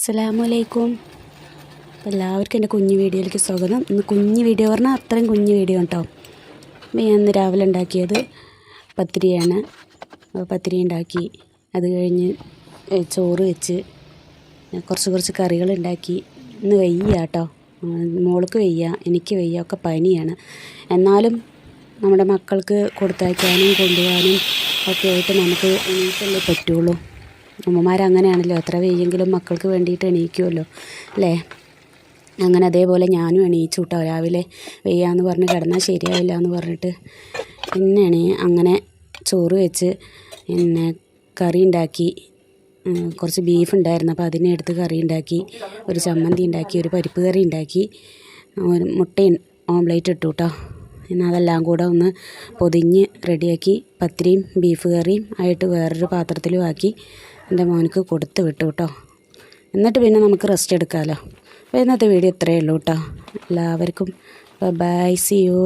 അസ്സലാമലൈക്കും എല്ലാവർക്കും എന്റെ കുഞ്ഞു വീഡിയോയിലേക്ക് സ്വാഗതം. ഇന്ന് കുഞ്ഞു വീഡിയോ പറഞ്ഞാൽ അത്രയും കുഞ്ഞു വീഡിയോ കേട്ടോ. ഞാൻ ഇന്ന് രാവിലെ ഉണ്ടാക്കിയത് പത്തിരിയാണ്. പത്തിരി ഉണ്ടാക്കി. അത് കഴിഞ്ഞ് ചോറ് വെച്ച് കുറച്ച് കുറച്ച് കറികൾ ഉണ്ടാക്കി. ഇന്ന് വയ്യ കേട്ടോ. മോൾക്ക് വയ്യ എനിക്ക് വയ്യ ഒക്കെ പനിയാണ്. എന്നാലും നമ്മുടെ മക്കൾക്ക് കൊടുത്തയക്കാനും കൊണ്ടുപോകാനും ഒക്കെ ആയിട്ട് നമുക്ക് എണീറ്റല്ലേ പറ്റുള്ളൂ. അമ്മമാരങ്ങനെയാണല്ലോ എത്ര വെയ്യെങ്കിലും മക്കൾക്ക് വേണ്ടിയിട്ട് എണീക്കുമല്ലോ അല്ലേ? അങ്ങനെ അതേപോലെ ഞാനും എണീച്ചു കേട്ടോ രാവിലെ വെയ്യാന്ന് പറഞ്ഞ് കിടന്നാൽ ശരിയാവില്ല എന്ന് പറഞ്ഞിട്ട് പിന്നെയാണ് അങ്ങനെ ചോറ് വെച്ച് പിന്നെ കറി ഉണ്ടാക്കി കുറച്ച് ബീഫ് ഉണ്ടായിരുന്നു. അപ്പോൾ അതിനെ എടുത്ത് കറി ഉണ്ടാക്കി ഒരു ചമ്മന്തി ഉണ്ടാക്കി ഒരു പരിപ്പ് കറി ഉണ്ടാക്കി മുട്ടയും ഓംലേറ്റ് ഇട്ടു കേട്ടോ പിന്നെ അതെല്ലാം കൂടെ ഒന്ന് പൊതിഞ്ഞ് റെഡിയാക്കി പത്തിരിയും ബീഫ് കറിയും ആയിട്ട് വേറൊരു പാത്രത്തിലും ആക്കി എന്റെ മോനക്ക് കൊടുത്ത് വിട്ടു കേട്ടോ. എന്നിട്ട് പിന്നെ നമുക്ക് റെസ്റ്റ് എടുക്കാമല്ലോ അപ്പോൾ ഇന്നത്തെ വീഡിയോ ഇത്രയേ ഉള്ളൂ കേട്ടോ. എല്ലാവർക്കും ബൈ സി യു